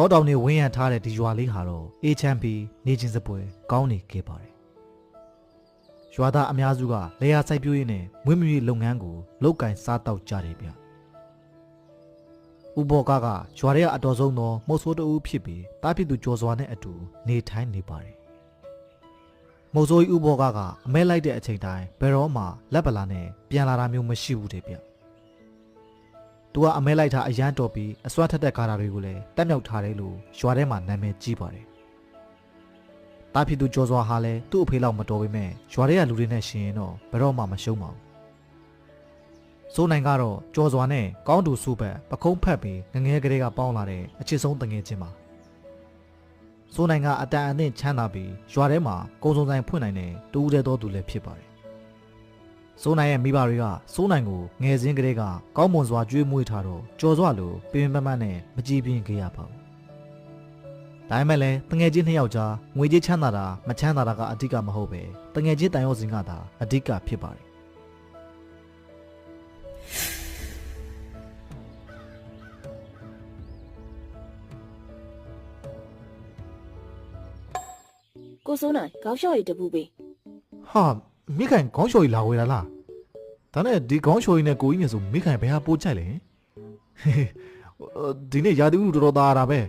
တောတောင်တွေဝင်းရံထားတဲ့ဒီရွာလေးဟာတော့အေချမ်းပြီးနေချင်းစပွဲကောင်းနေခဲ့ပါတယ်ရွာသားအများစုကလေယာစိုက်ပျိုးရေးနဲ့မွေးမြူရေးလုပ်ငန်းကိုလုပ်ကင်စားတောက်ကြတယ်ဗျဥဘောကကရွာထဲကအတော်ဆုံးသောမုတ်ဆိုးတဦးဖြစ်ပြီးတားဖြစ်သူကျော်စွာနဲ့အတူနေထိုင်နေပါတယ်မုတ်ဆိုးကြီးဥဘောကကအမဲလိုက်တဲ့အချိန်တိုင်းဘယ်တော့မှလက်ပလာနဲ့ပြန်လာတာမျိုးမရှိဘူးတဲ့ဗျ သူကအမဲလိုက်တာအရန်တော်ပြီးအစွမ်းထက်တဲ့ကားတာတွေကိုလည်းတက်မြောက်ထားတယ်လို့ရွာထဲမှာနာမည်ကြီးပါတယ်တားဖြစ်သူကျော်စွာဟာလည်းသူ့အဖေလောက်မတော်ပေမဲ့ရွာထဲကလူတွေနဲ့ရှင်ရင်တော့ဘယ်တော့မှမရှုံးပါဘူးစိုးနိုင်ကတော့ကြော်စွာနဲ့ကောင်းတူစုဘက်ပခုံးဖက်ပြီးငငယ်ကလေးကပေါင်းလာတဲ့အချစ်ဆုံးတငယ်ချင်းပါစိုးနိုင်ကအတန်အသင့်ချမ်းသာပြီးရွာထဲမှာကုံစုံဆိုင်ဖွင့်နိုင်တဲ့တူဦးတဲ့တော်သူလည်းဖြစ်ပါတယ် စိုးနိုင်ရဲ့မိဘတွေကစိုးနိုင်ကိုငယ်စဉ်ကလေးကကောင်းမွန်စွာကြွေးမွေးထားတော့ကြော်စွာလိုပင်ပန်းပန်းနဲ့မကြည်ပြင်းခဲ့ရပါဘူးဒါပေမဲ့လည်းတငယ်ချင်းနှစ်ယောက်ကြားငွေကြေးချမ်းသာတာမချမ်းသာတာကအဓိကမဟုတ်ပဲတငယ်ချင်းတန်ရုံစင်ကသာအဓိကဖြစ်ပါတယ်ကိုစိုးနိုင်ခေါင်းလျှော့ရည်တပူပေးဟာမိခိုင်ခေါင်းလျှော်ကြီးလာဝေးတာလား ဒါနဲ့ဒီခေါင်းလျှော်ကြီးနဲ့ကိုကြီးနဲ့ဆိုမိခိုင်ဘယ်ဟာပိုးချိုက်လဲဟေးဒီနေ့ရာသီဥတုတော်တော်သားရတာပဲ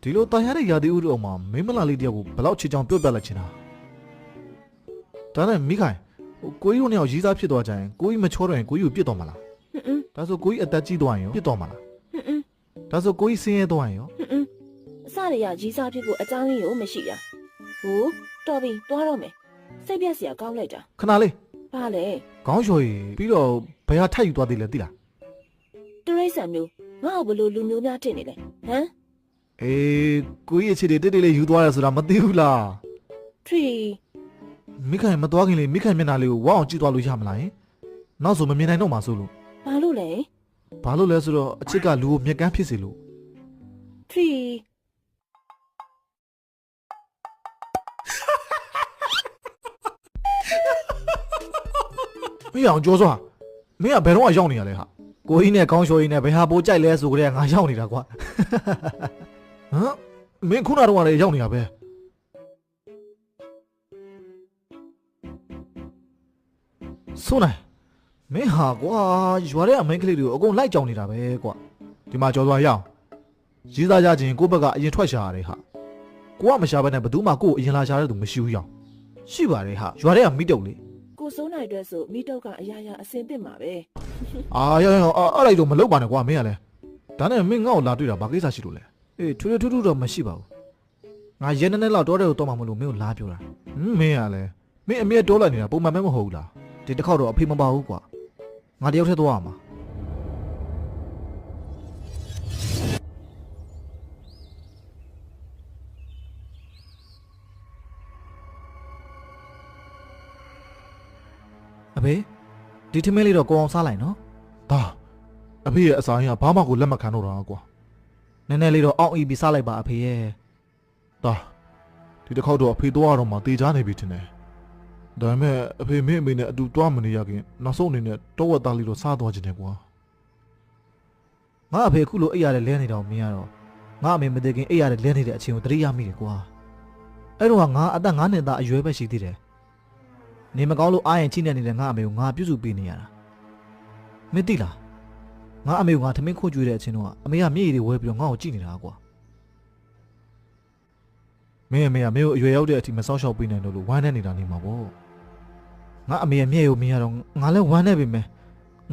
ဒီလိုတာရတဲ့ရာသီဥတုအောင်မှာမိန်းမလာလေးတယောက်ကိုဘယ်လောက်ချစ်ချောင်ပြော့ပြလိုက်ချင်တာဒါနဲ့မိခိုင်ဟိုကိုကြီးတို့နဲ့ရောက်ရီးစားဖြစ်သွားကြရင်ကိုကြီးမချောတော့ရင်ကိုကြီးကိုပြစ်တော့မှာလားဟွန်းဟွန်းဒါဆိုကိုကြီးအသက်ကြီးသွားရင်ရောပြစ်တော့မှာလားဟွန်းဟွန်းဒါဆိုကိုကြီးဆင်းရဲသွားရင်ရောဟွန်းဟွန်းအစရရကြီးစားဖြစ်ဖို့အကြောင်းရင်းရောမရှိတာဟိုတော်ပြီသွားတော့မယ်စိတ်ပြက်စရာကောင်းလိုက်တာခဏလေးဘာလဲ ခေါင်းလျှော်ကြီးပြီးတော့ဘယ်ဟာထပ်ယူသွားသေးလဲသိလားတရိတ်ဆန်မျိုးငါ့ကိုဘလို့လူမျိုးများထင်နေလဲဟမ်အေးကိုကြီးအခြေတွေတိတ်တိတ်လေးယူသွားရဆိုတာမသိဘူးလားထရီမိခိုင်မသွားခင်လေးမိခိုင်မျက်နှာလေးကိုဝအောင်ကြည့်သွားလို့ရမလားယင်နောက်ဆိုမမြင်နိုင်တော့မှဆိုလို့ဘာလို့လဲဘာလို့လဲဆိုတော့အချစ်ကလူကိုမြက်ကန်းဖြစ်စေလို့ထရီ မင်းအောင်ကြောစွာမင်းကဘယ်တော့မှရောက်နေရလဲဟာကိုကြီးနဲ့ကောင်းချော်ကြီးနဲ့ဘယ်ဟာပိုကြိုက်လဲဆိုကြတဲ့ငါရောက်နေတာကွာဟမ်မင်းခုနကတော့လည်းရောက်နေတာပဲဆိုနိုင်မင်းဟာကွာရွာထဲအမင်းကလေးတွေကိုအကုန်လိုက်ကြောင်နေတာပဲကွာဒီမှာကြော်သွားရအောင်ရေးသားကြခြင်းကိုယ့်ဘက်ကအရင်ထွက်ရှာရတယ်ဟာကိုကမရှာဘဲနဲ့ဘယ်သူမှကို့ကိုအရင်လာရှာတဲ့သူမရှိဘူးရောင်ရှိပါတယ်ဟာရွာထဲကမိတုပ်လေ ကိုစိုးနိုင်အတွက်ဆိုမိတော့ကအရာရာအစင်သင့်မှာပဲအာရောရောအဲ့အဲ့လိုက်တော့မလုပ်ပါနဲ့ကွာမင်းကလည်းဒါနဲ့မင်းငါ့ကိုလာတွေ့တာဘာကိစ္စရှိလို့လဲအေးထွေထွေထူးထူးတော့မရှိပါဘူးငါရဲနေနေလောက်တော့တဲ့ကိုတော့မှမလို့မင်းကိုလာပြောတာဟမ်မင်းကလည်းမင်းအမြဲတိုးလိုက်နေတာပုံမှန်မဲမဟုတ်ဘူးလားဒီတစ်ခေါက်တော့အဖေမပါဘူးကွာငါတယောက်တည်းသွားရမှာ အဖေဒီထမင်းလေးတော့ကိုအောင်စားလိုက်နော်ဒါအဖေရဲ့အစာရင်းကဘာမှကိုလက်မခံတော့တာကွာနည်းနည်းလေးတော့အောင့်အီပြီးစားလိုက်ပါအဖေရဲ့ဒါဒီတစ်ခေါက်တော့အဖေသွားတော့မှတေချာနေပြီထင်တယ်ဒါပေမဲ့အဖေမင်းအမေနဲ့အတူတွားမနေရခင်နောက်ဆုံးအနေနဲ့တော့ဝက်သားလေးတော့စားသွားခြင်းတယ်ကွာငါအဖေအခုလိုအိပ်ရတယ်လဲနေတော့မင်းရတော့ငါအမေမတည်ခင်အိပ်ရတယ်လဲနေတဲ့အချိန်ကိုတတိယမိတယ်ကွာအဲ့တော့ကငါအသက်9နှစ်သားအရွယ်ပဲရှိသေးတယ် နေမကောင်းလို့အားရင်ချိနေနေတဲ့ငါအမေကိုငါပြုစုပေးနေရတာမသိလားငါအမေကိုငါထမင်းခိုးကြွေးတဲ့အချိန်တော့အမေကမျက်ရည်တွေဝဲပြီးတော့ငါ့ကိုကြည့်နေတာကွာမင်းအမေကမင်းကိုအရွယ်ရောက်တဲ့အထိမစောင့်ရှောက်ပေးနိုင်တော့လို့ဝမ်းနဲ့နေတာနေမှာပေါ့ငါအမေရဲ့မျက်ရည်ကိုမြင်ရတော့ငါလည်းဝမ်းနေပြီမယ်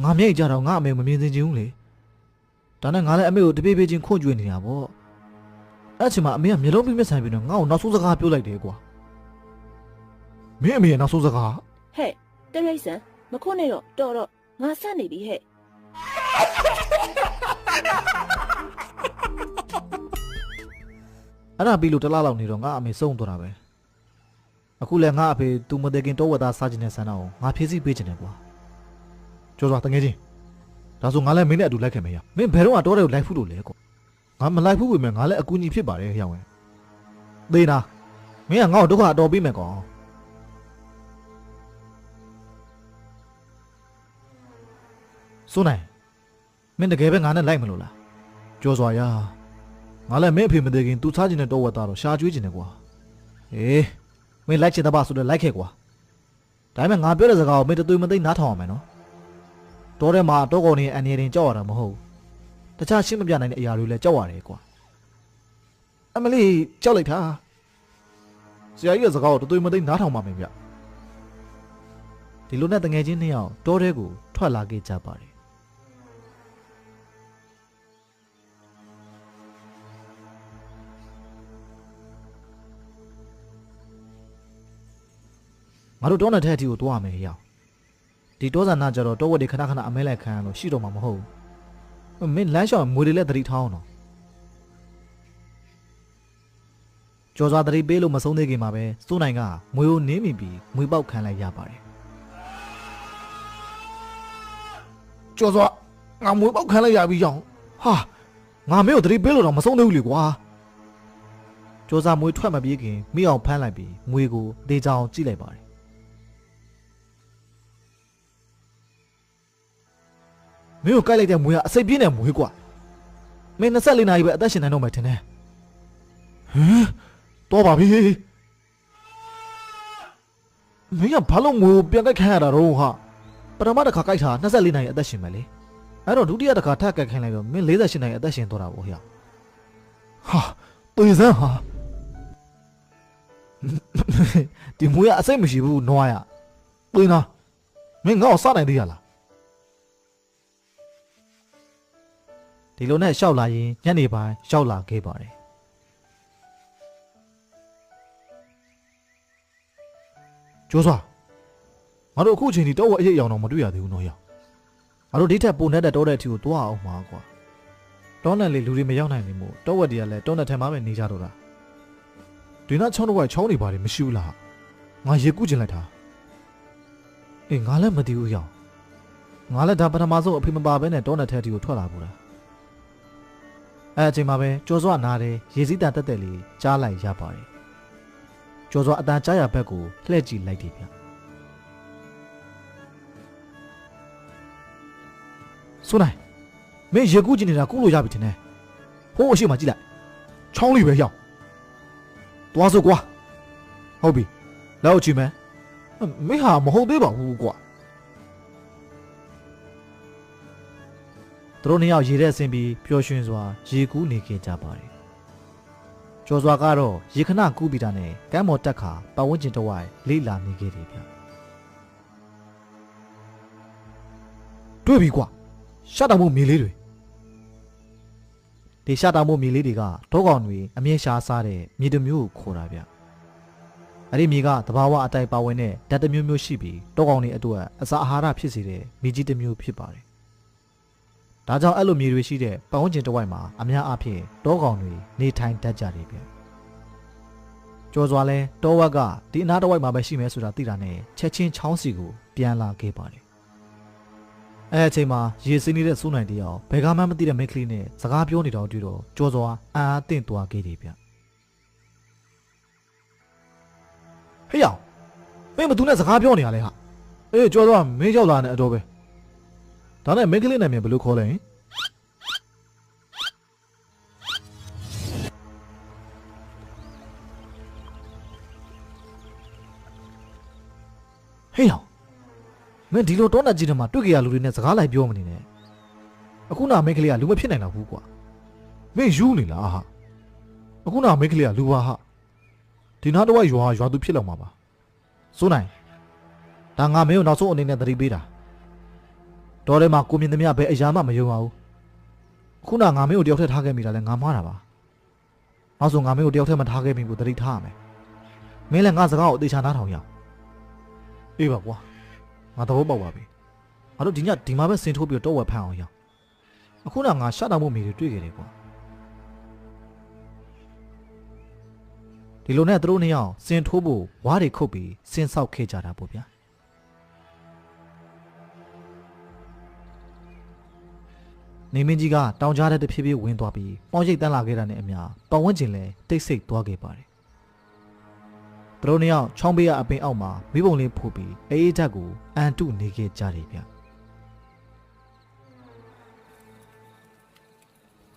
ငါမျက်ရည်ကြတော့ငါအမေကိုမမြင်သိချင်ဘူးလေဒါနဲ့ငါလည်းအမေကိုတပေးပေးချင်းခိုးကြွေးနေတာပေါ့အဲ့အချိန်မှာအမေကမျက်လုံးပြင်းပြဆိုင်ပြီးတော့ငါ့ကိုနောက်ဆုံးစကားပြောလိုက်တယ်ကွာ မင်းအမေရဲ့နောက်ဆုံးစကားဟဲ့တရိတ်ဆန်မခွနဲ့တော့တော်တော့ငါဆက်နေပြီဟဲ့အဲ့ဒါပြီးလို့တစ်လားလောက်နေတော့ငါအမေစုံသွားတာပဲအခုလည်းငါအဖေသူမတည်ခင်တော့ဝတ်သားစားခြင်းနဲ့ဆန္ဒအောင်ငါဖြည့်ဆည်းပေးခြင်းနဲ့ကွာကြောစွာတငယ်ချင်းဒါဆိုငါလည်းမင်းနဲ့အတူလိုက်ခဲ့မယ်ရမင်းဘယ်တော့မှတော့တယ်ကိုလိုက်ဖူးလို့လဲကွာငါမလိုက်ဘူးပဲမယ်ငါလည်းအကူအညီဖြစ်ပါတယ်ဟျောင်းဝင်သေနာမင်းကငါ့ကိုဒုက္ခအတော်ပေးမယ်ကွာ စိုးနိုင်မင်းတကယ်ပဲငါနဲ့လိုက်မလို့လားကြောစွာရငါလည်းမင်းအဖေမသေးခင်သူစားကျင်တဲ့တော့ဝက်သားတော့ရှာကျွေးကျင်တယ်ကွာအေးမင်းလိုက်ချင်တဲ့ပါဆိုတော့လိုက်ခဲ့ကွာဒါပေမဲ့ငါပြောတဲ့စကားကိုမင်းတသွေးမသိနားထောင်အောင်မယ်နော်တောထဲမှာတောကောင်နေအန်ရရင်ကြောက်ရတာမဟုတ်ဘူးတခြားရှင်းမပြနိုင်တဲ့အရာတွေလည်းကြောက်ရတယ်ကွာအမလီကြောက်လိုက်တာဆရာကြီးရဲ့စကားကိုတသွေးမသိနားထောင်ပါမယ်ဗျဒီလိုနဲ့တငယ်ချင်းနှစ်ယောက်တောထဲကိုထွက်လာခဲ့ကြပါတယ် ငါတို့တောနယ်ထဲအထိကိုတွားရမယ်ရောက်ဒီတောဇာနာကြတော့တောဝက်တွေခဏခဏအမဲလိုက်ခံရလို့ရှိတော့မှာမဟုတ်ဘူးမင်းလမ်းလျှောက်မွေတွေလည်းသတိထားအောင်တော့ကျော်စွာသတိပေးလို့မဆုံးသေးခင်မှာပဲစိုးနိုင်ကမွေကိုနင်းမိပြီးမွေပေါက်ခံလိုက်ရပါတယ်ကျော်စွာငါမွေးပေါက်ခံလိုက်ရပြီရောင်ဟာငါမင်းကိုသတိပေးလို့တော့မဆုံးသေးဘူးလေကွာကျော်စွာမွေထွက်မပြေးခင်မိအောင်ဖမ်းလိုက်ပြီးမွေကိုဒေချောင်ကြည့်လိုက်ပါတယ် မင်းကိုကိုက်လိုက်တဲ့မွေကအစိပ်ပြင်းတဲ့မွေကွာမင်း24နာရီပဲအသက်ရှင်နိုင်တော့မယ်ထင်တယ်တော့ပါပြီမင်းကဘာလို့ငွေကိုပြန်ကြိုက်ခံရတာတော့ဟာပထမတစ်ခါကြိုက်တာ24နိုင်အသက်ရှင်မယ်လေအဲ့တော့ဒုတိယတစ်ခါထပ်ကြိုက်ခိုင်းလိုက်တော့မင်း48နိုင်အသက်ရှင်သွားတာပေါ့ဟျာဟာတေစမ်းဟာဒီမွေကအစိတ်မရှိဘူးနွားရတေနာမင်းငါ့ကိုစနိုင်သေးရလား ဒီလိုနဲ့ရှောက်လာရင်ညနေပိုင်းရှောက်လာခဲ့ပါတယ်ကျိုးစွာငါတို့အခုချိန်ဒီတော့ဝက်အရေးအယောင်တော့မတွေ့ရသေးဘူးနော်ဟျာငါတို့ဒီထက်ပုံနဲ့တဲ့တော့တဲ့အထီကိုတွားအောင်မှာကွာတောနဲ့လေလူတွေမရောက်နိုင်နေမို့တော့ဝက်တွေကလည်းတောနဲ့ထဲမှာပဲနေကြတော့တာဒီနာချောင်းတော့ကချောင်းနေပါတယ်မရှိဘူးလားငါရေကူးကျင်လိုက်တာအေးငါလည်းမသိဘူးဟျောင်ငါလည်းဒါပထမဆုံးအဖေမပါဘဲနဲ့တောနဲ့ထဲအထီကိုထွက်လာဘူးလား အဲအချိန်မှာပဲကျော်စွာနားတယ်ရေစည်းတန်တက်တက်လေးကြားလိုက်ရပါတယ်ကျော်စွာအတန်ကြားရဘက်ကိုလှည့်ကြည့်လိုက်တယ်ဗျဆိုနိုင်မင်းရေကူးကျင်နေတာကူးလို့ရပြီထင်တယ်ဟိုးအရှိမကြည့်လိုက်ချောင်းလေးပဲရောက်သွားစို့ကွာဟုတ်ပြီလောက်ကြည့်မယ်မင်းဟာမဟုတ်သေးပါဘူးကွာ သူတို့နှစ်ယောက်ရေထဲဆင်းပြီးပျော်ရွှင်စွာရေကူးနေခဲ့ကြပါတယ်ကျော်စွာကတော့ရေခဏကူးပြီးတာနဲ့ကမ်းမော်တက်ခါပတ်ဝန်းကျင်တစ်ဝိုက်လိလာနေခဲ့တယ်ဗျတွေ့ပြီကွာရှတ်တော်မှုမြေလေးတွေဒီရှာတာမို့မြေလေးတွေကတောကောင်တွေအမြင့်ရှားစားတဲ့မြေတစ်မျိုးကိုခေါ်တာဗျအဲ့ဒီမြေကတဘာဝအတိုင်းပါဝင်တဲ့ဓာတ်တစ်မျိုးမျိုးရှိပြီးတောကောင်တွေအတွက်အစာအာဟာရဖြစ်စေတဲ့မြေကြီးတစ်မျိုးဖြစ်ပါတယ် ဒါကြောင့်အဲ့လိုမြေတွေရှိတဲ့ပတ်ဝန်းကျင်တစ်ဝိုက်မှာအများအားဖြင့်တောကောင်တွေနေထိုင်တတ်ကြတယ်ဗျကျော်စွာလဲတောဝက်ကဒီအနားတစ်ဝိုက်မှာပဲရှိမယ်ဆိုတာသိတာနဲ့ချက်ချင်းချောင်းစီကိုပြန်လာခဲ့ပါတယ်အဲအချိန်မှာရေစင်းနေတဲ့စိုးနိုင်တယောက်ဘယ်ကမှမသိတဲ့မိန်းကလေးနဲ့စကားပြောနေတော့တွေ့တော့ကြောစွာအာအာတင့်သွားခဲ့တယ်ဗျဟေးယောင်မင်းမသူနဲ့စကားပြောနေရလဲဟာအေးကြောတော့မင်းရောက်လာတဲ့အတော်ပဲ ဒါနဲ့မိန်းကလေးနာမည်ဘယ်လိုခေါ်လဲဟင်ဟေးယောင်မင်းဒီလိုတောနဲ့ကြီးတယ်မှာတွေ့ကြရလူတွေနဲ့စကားလိုက်ပြောမနေနဲ့အခုနာမိန်းကလေးကလူမဖြစ်နိုင်တော့ဘူးကွာမင်းယူနေလားဟာအခုနောက်မိန်းကလေးကလူပါဟာဒီနားတော့ရွာရွာသူဖြစ်လောက်မှာပါစိုးနိုင်ဒါငါမင်းကိုနောက်ဆုံးအနေနဲ့သတိပေးတာ တော်ထဲမှာကိုမြင်သမျှဘယ်အရာမှမယုံပါဘူးခုနငါမင်းကိုတယောက်ထည့်ထားခဲ့မိတာလဲငါမှားတာပါနောက်ဆုံးငါမင်းကိုတယောက်ထည့်မထားခဲ့မိဘူးသတိထားရမယ်မင်းလည်းငါစကားကိုအသေးချာနားထောင်ရအောင်အေးပါကွာငါသဘောပေါက်ပါပြီငါတို့ဒီညဒီမှာပဲဆင်ထိုးပြီးတော့ဝက်ဖန်အောင်ရအောင်အခုနငါရှတ်တောင်မှုမိတွေတွေ့ခဲ့တယ်ကွာဒီလိုနဲ့သူတို့နှစ်ယောက်ဆင်ထိုးဖို့ဝါးတွေခုတ်ပြီးဆင်ဆောက်ခဲ့ကြတာပေါ့ဗျာ နေမင်းကြီးကတောင်ကြားတဲ့တဖြည်းဖြည်းဝင်သွားပြီးပေါင်ရိပ်တန်းလာခဲ့တာနဲ့အမျှပတ်ဝန်းကျင်လည်းတိတ်ဆိတ်သွားခဲ့ပါတယ်သူတို့နှစ်ယောက်ချောင်းပေးရအပင်အောက်မှာမိဘုံလေးဖို့ပြီးအေးအေးဓာတ်ကိုအန်တုနေခဲ့ကြတယ်ဗျ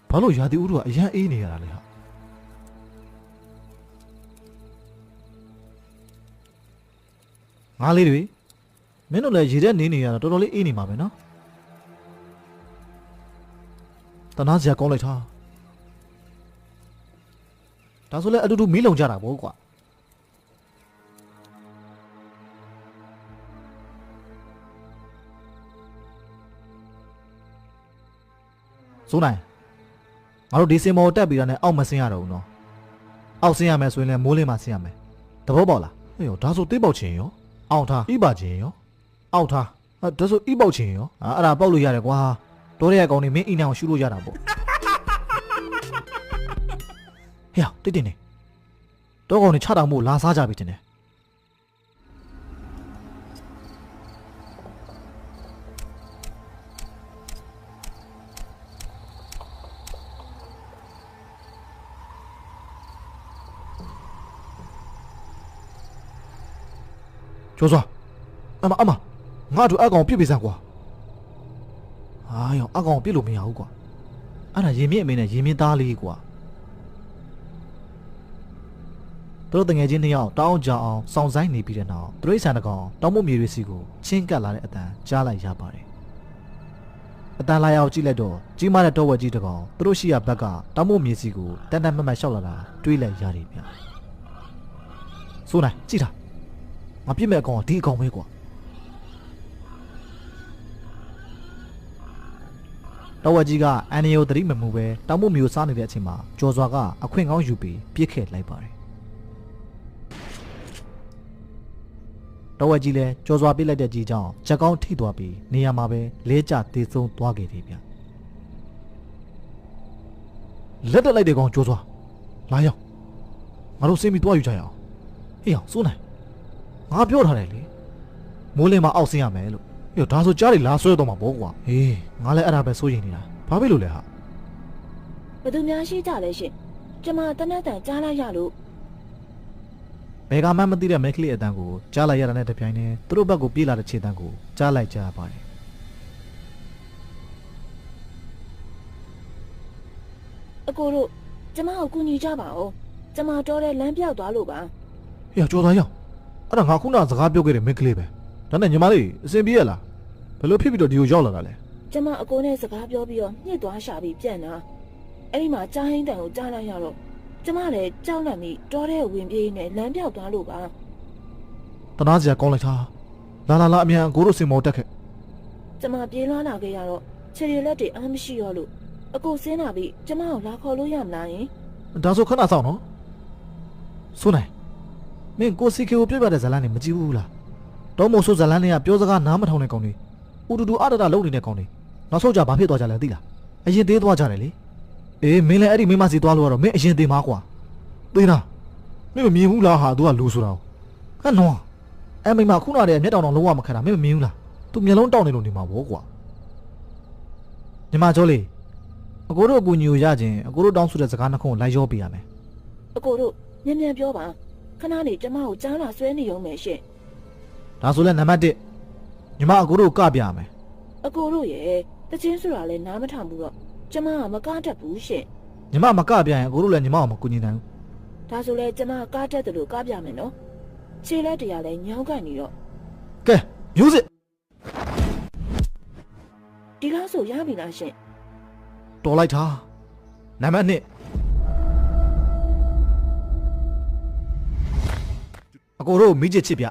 ဘာလို့ရာသီဥတုကအရန်အေးနေရတာလဲဟာငါလေးတွေမင်းတို့လည်းရေထဲနေနေရတာတော်တော်လေးအေးနေမှာပဲနော် တနာစရာကောင်းလိုက်တာဒါဆိုလည်းအတူတူမီးလုံကြတာပေါ့ကွာစိုးနိုင်ငါတို့ဒီစင်မော်တက်ပြီးတာနဲ့အောက်မဆင်းရတော့ဘူးနော်အောက်ဆင်းရမယ်ဆိုရင်လည်းမိုးလင်းမှဆင်းရမယ်သဘောပေါက်လားဟေ့ရောဒါဆိုတိတ်ပေါက်ချင်ရောအောက်ထားဣပါချင်ရောအောက်ထားဟာဒါဆိုဣပေါက်ချင်ရောအာအဲ့ဒါပေါက်လို့ရတယ်ကွာ တော်ရဲကောင်နေမင်းအိမ်အောင်ရှူလို့ရတာပေါ့ဟေ့တိတ်တင်နေတော့ကောင်နေချတာမို့လာစားကြပြီတင်တယ်ကျော်စွာအမအမငါတို့အကောင်ပြစ်ပေးစမ်းကွာ ဟာရောအကောင်ပြစ်လို့မရဘူးကွာအဲ့ဒါရင်မြင့်အမေနဲ့ရင်မြင့်သားလေးကွာသူတို့တငယ်ချင်းနှစ်ယောက်တောင်းကြအောင်စောင့်ဆိုင်နေပြီးတဲ့နောက်သူတို့ဆန်တကောင်တောင်းမမြေတွေစီကိုချင်းကပ်လာတဲ့အတန်ကြားလိုက်ရပါတယ်။အတန်လာရောက်ကြည့်လိုက်တော့ကြီးမားတဲ့တောဝက်ကြီးတကောင်သူတို့ရှိရဘက်ကတောင်းမမြေစီကိုတန်တန်မတ်မတ်ရှောက်လာတာတွေးလိုက်ရတယ်ဗျ။ဆိုနိုင်ကြည့်တာငါပြစ်မဲ့အကောင်ကဒီအကောင်ပဲကွာ။ တောဝက်ကြီးကအန်နီယိုသတိမမှုပဲတောင်းမမြေကိုစားနေတဲ့အချိန်မှာကျော်စွာကအခွင့်ကောင်းယူပြီးပြစ်ခဲ့လိုက်ပါတယ်တော့ဝက်ကြီးလဲကြော်စွာပစ်လိုက်တဲ့ကြီးကြောင့်ချက်ကောင်းထိသွားပြီးနေရာမှာပဲလဲကျသေးဆုံးသွားခဲ့တယ်ဗျလက်တက်လိုက်တဲ့ကောင်ကြော်စွာလာရောက်ငါတို့စင်းပြီးတွားယူကြရအောင်ဟေးအောင်စိုးနိုင်ငါပြောထားတယ်လေမိုးလင်းမှာအောက်ဆင်းရမယ်လို့ ဟေးဒါဆိုကြားတွေလာဆွဲတော့မှာပေါ့ကွာဟေးငါလည်းအဲ့ဒါပဲစိုးရင်နေတာဘာဖြစ်လို့လဲဟာဘယ်သူများရှိကြလဲရှင်ကျမတနက်တန်ကြားလိုက်ရလို့ဘယ်ကမှမသိတဲ့မိန်းကလေးအတန်းကိုကြားလိုက်ရတာနဲ့တပြိုင်တည်းသူတို့ဘက်ကိုပြေးလာတဲ့ခြေတန်းကိုကြားလိုက်ကြရပါတယ်အကိုတို့ကျမကိုကူညီကြပါဦးကျမတော်တဲ့လမ်းပြောက်သွားလို့ပါဟေးကြော်သားရောက်အဲ့ဒါငါခုနစကားပြောခဲ့တဲ့မိန်းကလေးပဲဒါနဲ့ညီမလေးအစင်ပြေးရလား ဘယ်လိုဖြစ်ပြီးတော့ဒီကိုရောက်လာတာလဲကျမအကိုနဲ့စကားပြောပြီးတော့ညှစ်သွားရှာပြီးပြန်လာအဲ့ဒီမှာကြားဟင်းတန်ကိုကြားလိုက်ရတော့ကျမလည်းကြောက်လန့်ပြီးတော်တဲ့ဝင်ပြေးနဲ့လမ်းပြောက်သွားလို့ပါတနာစရာကောင်းလိုက်တာလာလာလာအမြန်ကိုတို့စင်မောတက်ခဲ့ကျမပြေးလွှားလာခဲ့ရတော့ခြေရလက်တွေအားမရှိတော့လို့အကိုဆင်းလာပြီးကျမကိုလာခေါ်လို့ရမလားယင်ဒါဆိုခဏဆောင်နော်ဆိုနိုင်မင်းကိုစီကေကိုပြတ်ပြတ်တဲ့ဇလန်းနေမကြည့်ဘူးလားတော့မို့ဆိုဇလန်းတွေကပြောစကားနားမထောင်တဲ့ကောင်တွေ ဥတူတူအတတလုံးနေတဲ့ကောင်တွေနောက်ဆုံးကြဘာဖြစ်သွားကြလဲသိလားအရင်သေးသွားကြတယ်လေအေးမင်းလည်းအဲ့ဒီမိန်းမစီသွားလို့ကတော့မင်းအရင်သေးမှာကွာသိလားမင်းမမြင်ဘူးလားဟာ तू ကလူဆိုတာကိုဟဲ့နော်အဲ့မိန်းမခုနတည်းကမျက်တောင်တောင်လုံးဝမခက်တာမင်းမမြင်ဘူးလား तू မျက်လုံးတောက်နေလို့နေမှာဗောကွာညီမကျော်လေးအကိုတို့အကူညီကိုရခြင်းအကိုတို့တောင်းဆိုတဲ့စကားနှစ်ခုကိုလိုက်ရောပေးရမယ်အကိုတို့မြန်မြန်ပြောပါခဏနေကျမကိုကြားလာဆွဲနေရုံပဲရှင်ဒါဆိုလဲနံပါတ်1 ညီမအကိုတို့ကပြရမယ်အကိုတို့ရဲ့တချင်းဆိုတာလည်းနားမထောင်ဘူးတော့ကျမကမကားတတ်ဘူးရှင်ညီမမကပြရင်အကိုတို့လည်းညီမကိုမကူညီနိုင်ဘူးဒါဆိုလဲကျမကားတတ်တယ်လို့ကားပြမယ်နော်ခြေလက်တရားလည်းညောင်းကန်နေတော့ကဲ music ဒီလားဆိုရပြီလားရှင်တော်လိုက်တာနံပါတ်1အကိုတို့မိချစ်ချစ်ပြ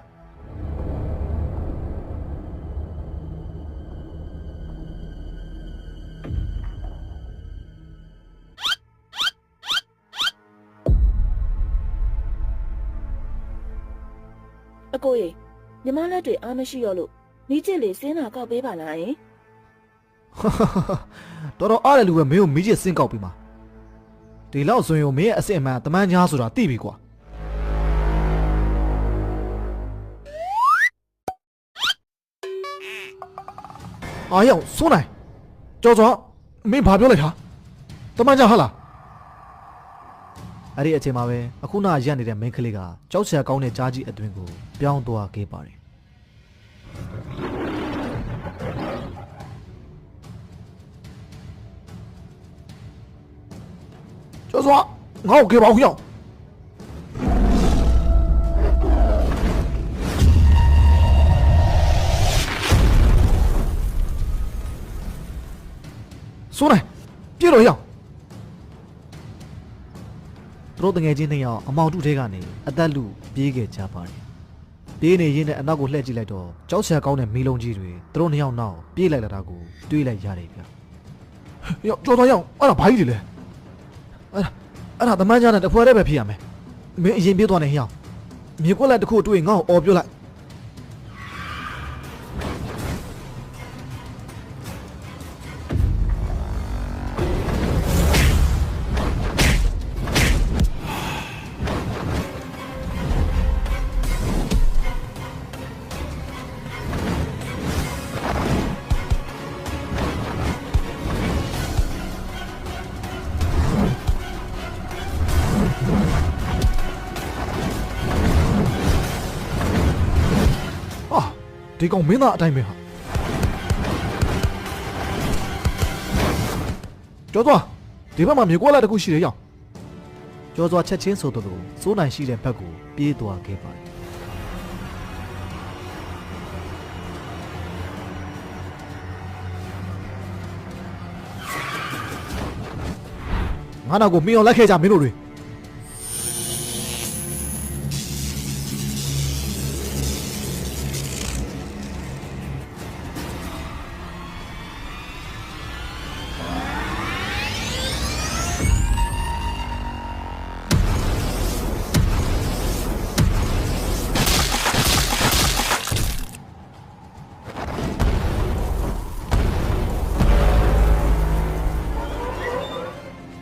အကိုရေညီမလက်တွေအားမရှိတော့လို့မိချစ်လေးစင်းလာကောက်ပေးပါလားယင်တော်တော်အားရလူပဲမင်းကိုမိချစ်စင်းကောက်ပြီးမှာဒီလောက်ဆိုရင်မင်းရဲ့အစ်အမှန်တမန်ကြားဆိုတာသိပြီကွာအာယောစိုးနိုင်ကြောက်စောမင်းဘာပြောလိုက်ဟာတမန်ကြဟာလား အဲ့ဒီအချိန်မှာပဲအခုနရက်နေတဲ့မိန်းကလေးကကြောက်စရာကောင်းတဲ့ကြားကြီးအတွင်ကိုပြောင်းသွားခဲ့ပါတယ်ကျော်စွာငါ့ကိုကေပါဦးရောက်စိုးနိုင်ပြေတော့ရောက်သူ တို့တငယ်ချင်းနှစ်ယောက်အမောင်တုထဲကနေအသက်လူပြေးခဲ့ကြပါတယ်ပြေးနေရင်းနဲ့အနောက်ကိုလှည့်ကြည့်လိုက်တော့ကြောက်ချာကောင်းတဲ့မီးလုံးကြီးတွေသူတို့နှစ်ယောက်နောက်ပြေးလိုက်လာတာကိုတွေးလိုက်ရတယ်ဗျရောက်ကြောတော့ရောက်အဲ့ဒါဘာကြီးတွေလဲအဲ့ဒါအဲ့ဒါသမန်းချာနဲ့တဖွဲတည်းပဲဖြစ်ရမယ်မင်းအရင်ပြေးသွားနေဟရောက်မြေကွက်လက်တစ်ခုတွေ့ငါ့ကိုអော်ပြလိုက် ဒီကောင်မင်းသားအတိုင်းပဲဟာကျော်သွားဒီဘက်မှာမြေကွက်လက်တစ်ခုရှိတယ်ရောက်ကျော်သွားချက်ချင်းဆိုတော့စိုးနိုင်ရှိတဲ့ဘက်ကိုပြေးသွားခဲ့ပါတယ်ငါနောက်ကိုမင်းအောင်လိုက်ခဲ့ကြမင်းတို့တွေ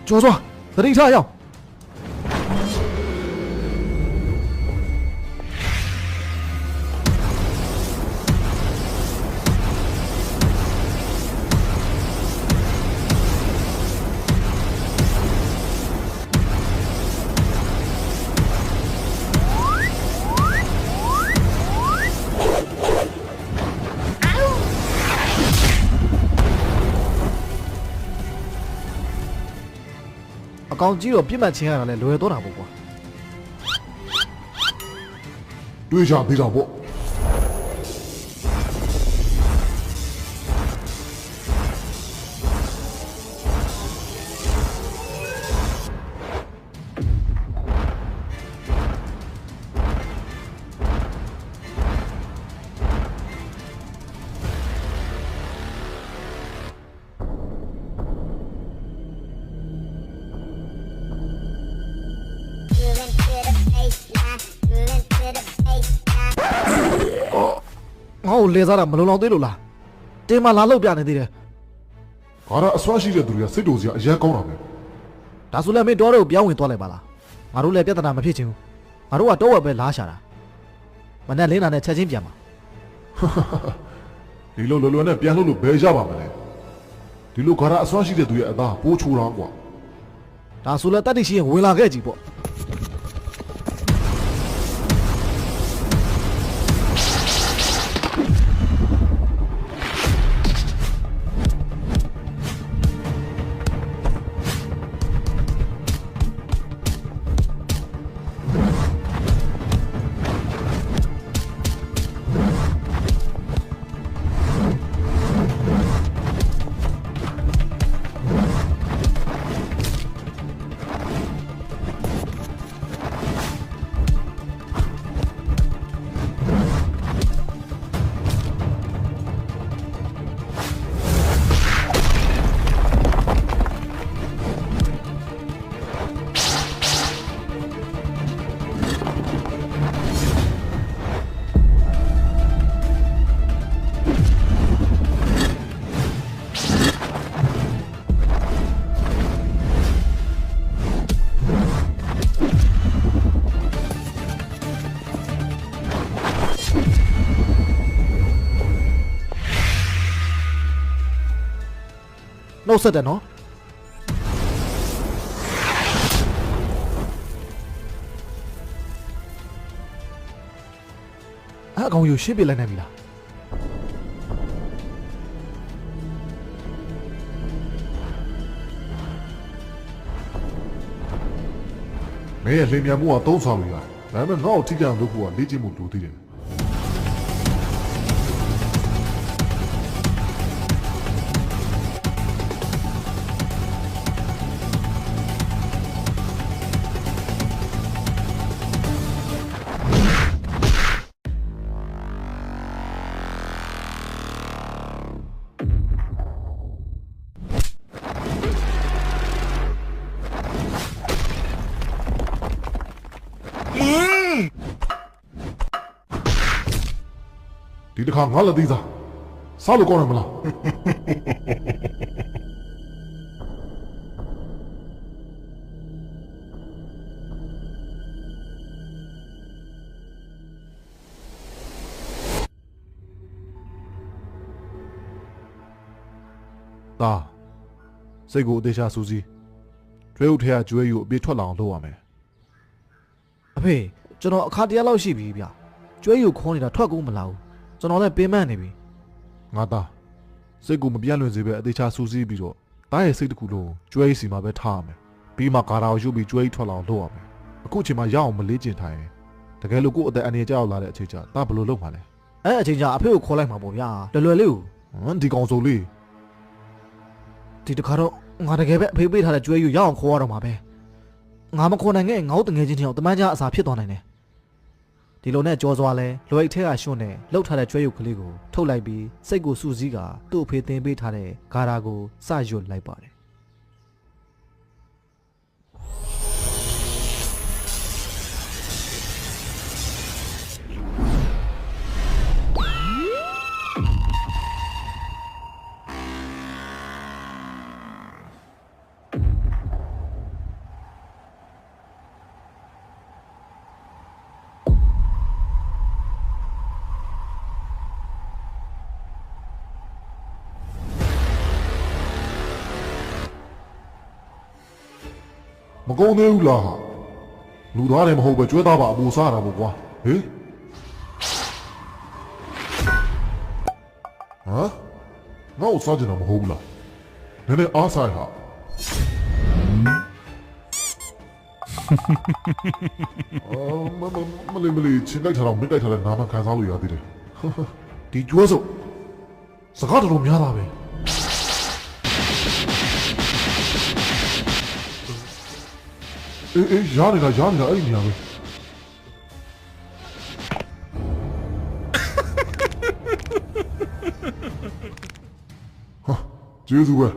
ကျော်စွာသတိထားရော က်အကောင်ကြီးတော့ပြစ်မှတ်ချင်းရတာလဲလွယ်တော့တာပေါ့ကွာ တွေးကြသေးတာပေါ့ စားတာမလုံလောက်သေးလို့လားတင်မလာလို့ပြနေသေးတယ်ငါကအစွမ်းရှိတဲ့သူတွေကစိတ်တူစရာအရင်ကောင်းတာပဲဒါဆိုလည်းမင်းတော်တွေကိုပြောင်းဝင်သွားလိုက်ပါလားငါတို့လည်းပြဿနာမဖြစ်ချင်ဘူးငါတို့ကတော့ဝက်ပဲလားရှာတာမနဲ့လင်းတာနဲ့ချက်ချင်းပြန်ပါဒီလိုလွယ်လွယ်နဲ့ပြန်လို့လို့ဘယ်ရပါမလဲဒီလိုငါကအစွမ်းရှိတဲ့သူရဲ့အသားပိုးချိုးတာကွာဒါဆိုလည်းတတ်သိရှိရင်ဝင်လာခဲ့ကြည်ပေါ့ နှုတ်ဆက်တယ်နော်အဲ့အကောင်ယူရှင်းပြလိုက်နိုင်ပြီလားမင်းရဲ့လင်မြန်မှုကသုံးဆောင်လို့ရတယ်ဒါပေမဲ့ငါ့ကိုထိကြံလုပ်ဖို့ကလေ့ကျင့်မှုလိုသေးတယ် ဒီတစ်ခါငါလက်သေးစားစားလို့ကောင်းတယ်မလားဒါစိတ်ကိုအသေးချာစူးစီးကျွဲဥထဲကကျွဲယူအပြစ်ထွက်လာအောင်လုပ်ရမယ်အဖေကျွန်တော်အခါတရလောက်ရှိပြီဗျကျွဲယူခေါ်နေတာထွက်ကုန်မလာဘူး ကျွန်တော်လည်းပင်ပန်းနေပြီငါသားစိတ်ကိုမပြတ်လွင်စေပဲအသေးချာစူးစီးပြီးတော့တားရဲ့စိတ်တစ်ခုလုံးကိုကျွဲဤစီမှာပဲထားရမယ်ပြီးမှကာရာကိုယူပြီးကျွဲဤထွက်လာအောင်လုပ်ရမယ်အခုချိန်မှာရအောင်မလေးကျင်ထိုင်ရင်တကယ်လို့ကိုယ့်အသက်အနေကြောက်လာတဲ့အချိန်ကျတာဘယ်လိုလုပ်မှာလဲအဲ့အချိန်ကျအဖေကိုခေါ်လိုက်မှာပေါ့ဗျာလွယ်လွယ်လေးကိုဟမ်ဒီကောင်ဆိုလေးဒီတခါတော့ငါတကယ်ပဲအဖေပေးထားတဲ့ကျွဲယူရအောင်ခေါ်ရတော့မှာပဲငါမခေါ်နိုင်ခဲ့ငါ့တငယ်ချင်းတယောက်တမန်ကြအစာဖြစ်သွားနိုင်တယ် ဒီလိုနဲ့ကြောစွာလဲလွယ်အိတ်ထဲကရှွန့်နဲ့လှုပ်ထားတဲ့ကျွဲယူကလေးကိုထုတ်လိုက်ပြီးစိတ်ကိုစူးစီးကသူ့အဖေသင်ပေးထားတဲ့ဂါရာကိုစရွတ်လိုက်ပါတယ် မကုန်းသေးဘူးလားဟာလူသားတွေမဟုတ်ပဲကျွဲသားပါအပူစားတာပေါ့ကွာဟေးဟမ်ငါ့ကိုစားကြတယ်မဟုတ်ဘူးလားနည်းနည်းအားဆိုင်ဟာအော်မမမလေးမလေးချင်းတိုက်ထားတော့မင်းတိုက်ထားတဲ့နာမခံစားလို့ရသေးတယ်ဒီကျွဲစုပ်စကားတော်တော်များတာပဲ အေးအေးရားနေတာရားနေတာအဲ့ဒီနေရာပဲဟာကျေးဇူးပဲ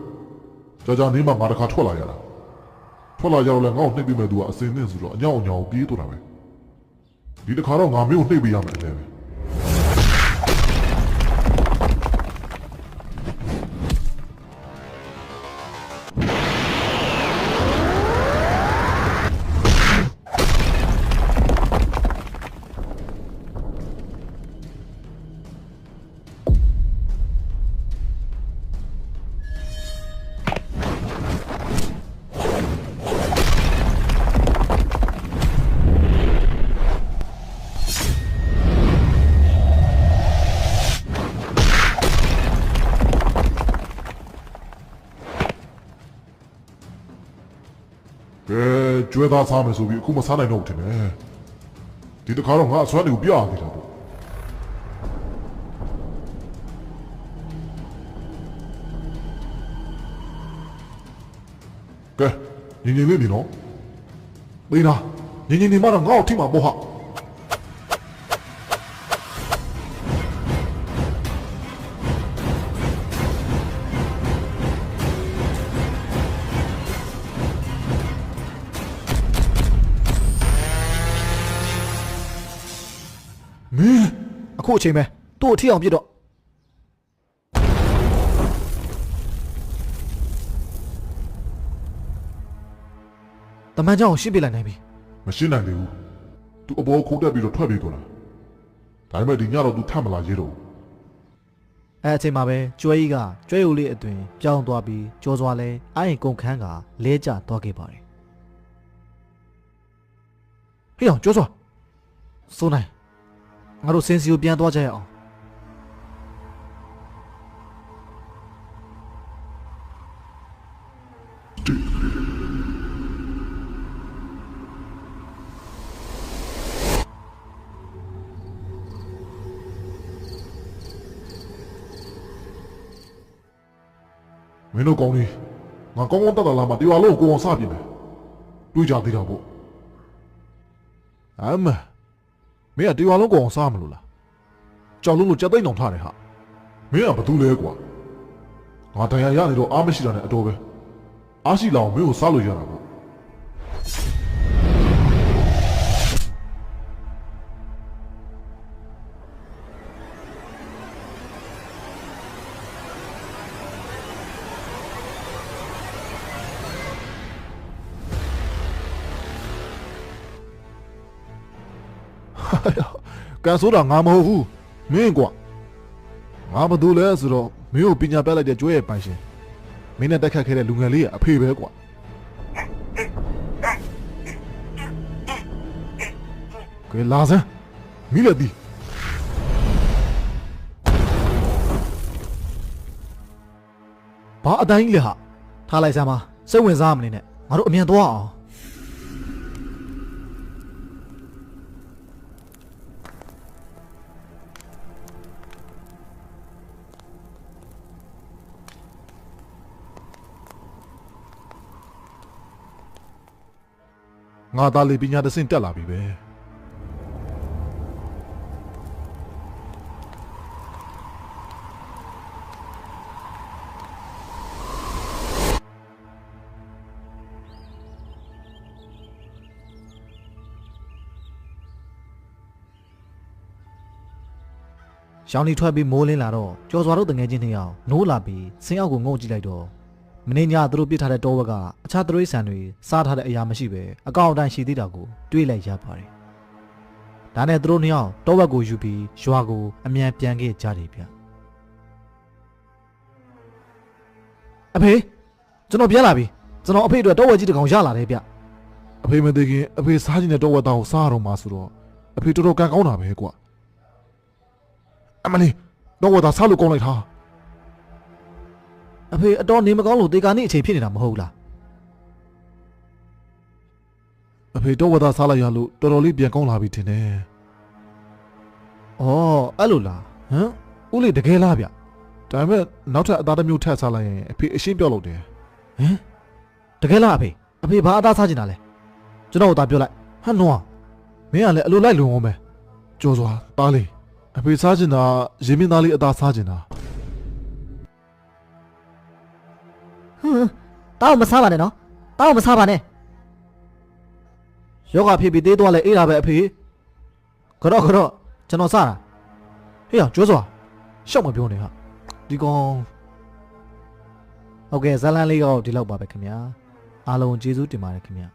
ကြာကြာနေမှငါတစ်ခါထွက်လာရတာထွက်လာကြတော့လဲငါ့ကိုနှိပ်ပြီးမဲ့သူကအစင်းနဲ့ဆိုတော့အညောင်အညောင်ပြေးတော့တာပဲဒီတစ်ခါတော့ငါမင်းကိုနှိပ်ပေးရမယ်လေပဲ ကျွဲသားစားမယ်ဆိုပြီးအခုမစားနိုင်တော့ဘူးထင်တယ်ဒီတစ်ခါတော့ငါအစွမ်းတွေကိုပြရသေးတာပေါ့ကဲညီညီလေးနေနော်ပေးနာညီညီနေမှတော့ငါ့ကိုထိမှာပေါ့ဟာ အခုအချိန်ပဲသူ့အထီအောင်ပြစ်တော့တမန်ကြောင်ရှင်းပြလိုက်နိုင်ပြီမရှင်းနိုင်သေးဘူး तू အပေါ်ခိုးတက်ပြီးတော့ထွက်ပြေးသွားတာဒါပေမဲ့ဒီညတော့ तू ထပ်မလာရေးတော့ဘူးအဲအချိန်မှာပဲကျွဲကြီးကကျွဲယူလေးအတွင်ပြောင်းသွားပြီးကြောစွာလဲအာရင်ကုန်ခန်းကလဲကျသွားခဲ့ပါတယ်ဟေ့အောင်ကြောစွာစိုးနိုင် ငါတို့စင်စီကိုပြန်သွားကြရအောင်မင်းတို့ကောင်းနေငါကောင်းကောင်းတတ်တာလားမတရွာလို့ကိုအောင်စပြင်တယ်တွေးကြသေးတာပေါ့အမ် မင်းကတရားလုံးကိုအောင်စားမလို့လားကြောက်လို့လို့ကြက်သိမ့်အောင်ထားတယ်ဟာမင်းကဘာတူလဲကွာငါတရားရနေတော့အားမရှိတာနဲ့အတော်ပဲအားရှိလာအောင်မင်းကိုစားလို့ရတာပေါ့ ကန်ဆိုတာငါမဟုတ်ဘူးမင်းကွာငါဘာတူလဲဆိုတော့မင်းကိုပညာပြလိုက်တဲ့ကျွဲရဲ့ပိုင်ရှင်မင်းနဲ့တက်ခတ်ခဲ့တဲ့လူငယ်လေးကအဖေပဲကွာကဲလာစမ်းမိလက်ဒီဘာအတိုင်းကြီးလဲဟာထားလိုက်စမ်းပါစိတ်ဝင်စားမနေနဲ့ငါတို့အမြန်သွားအောင် ငါသားလေးပညာတစ်ဆင့်တက်လာပြီပဲရောင်လီထွက်ပြီးမိုးလင်းလာတော့ကျော်စွာတို့တငယ်ချင်းနှစ်ယောက်နိုးလာပြီးဆင်းအောက်ကိုငုံကြည့်လိုက်တော့ မင်းညသူတို့ပြစ်ထားတဲ့တောဝက်ကအခြားသရွေးဆန်တွေစားထားတဲ့အရာမရှိပဲအကောင့်အတိုင်းရှိသေးတာကိုတွေးလိုက်ရပါတယ်။ဒါနဲ့သူတို့နှစ်ယောက်တောဝက်ကိုယူပြီးရွာကိုအမြန်ပြန်ခဲ့ကြတယ်ဗျ။အဖေကျွန်တော်ပြန်လာပြီကျွန်တော်အဖေအတွက်တောဝက်ကြီးတစ်ကောင်ရလာတယ်ဗျ။အဖေမသိခင်အဖေစားခြင်းတဲ့တော့ဝတ်သားကိုစားရတော့မှာဆိုတော့အဖေတော်တော်ကန်ကောင်းတာပဲကွာအမလေးတော့ဝတ်သားစားလို့ကောင်းလိုက်တာ အဖေအတော်နေမကောင်းလို့တေကာနေ့အချိန်ဖြစ်နေတာမဟုတ်လားအဖေတော့ဝတ်သားစားလိုက်ရလို့တော်တော်လေးပြန်ကောင်းလာပြီထင်တယ်။အော်အဲ့လိုလားဟမ်ဦးလေးတကယ်လားဗျဒါပေမဲ့နောက်ထပ်အသားတစ်မျိုးထပ်စားလိုက်ရင်အဖေအရှင်းပြောက်လို့တယ်။ဟမ်တကယ်လားအဖေအဖေဘာအသားစားချင်တာလဲကျွန်တော်တို့သာပြောလိုက်ဟန်နွားမင်းကလည်းအလိုလိုက်လုံအောင်ပဲကြော်စွာသားလေးအဖေစားခြင်းတာရေမင်းသားလေးအသားစားခြင်းတာ တောက်မစားပါနဲ့နော်တောက်မစားပါနဲ့ယောဂဖြစ်ပြီးသေးသွားလဲအေးတာပဲအဖေကတော့ကတော့ကျွန်တော်စားတာဟေးအောင်ကျွေးစွာရှောက်မပြောနဲ့ဟာဒီကောင်ဟုတ်ကဲ့ဇလန်လေးကတော့ဒီလောက်ပါပဲခင်ဗျာအားလုံးကျေးဇူးတင်ပါတယ်ခင်ဗျာ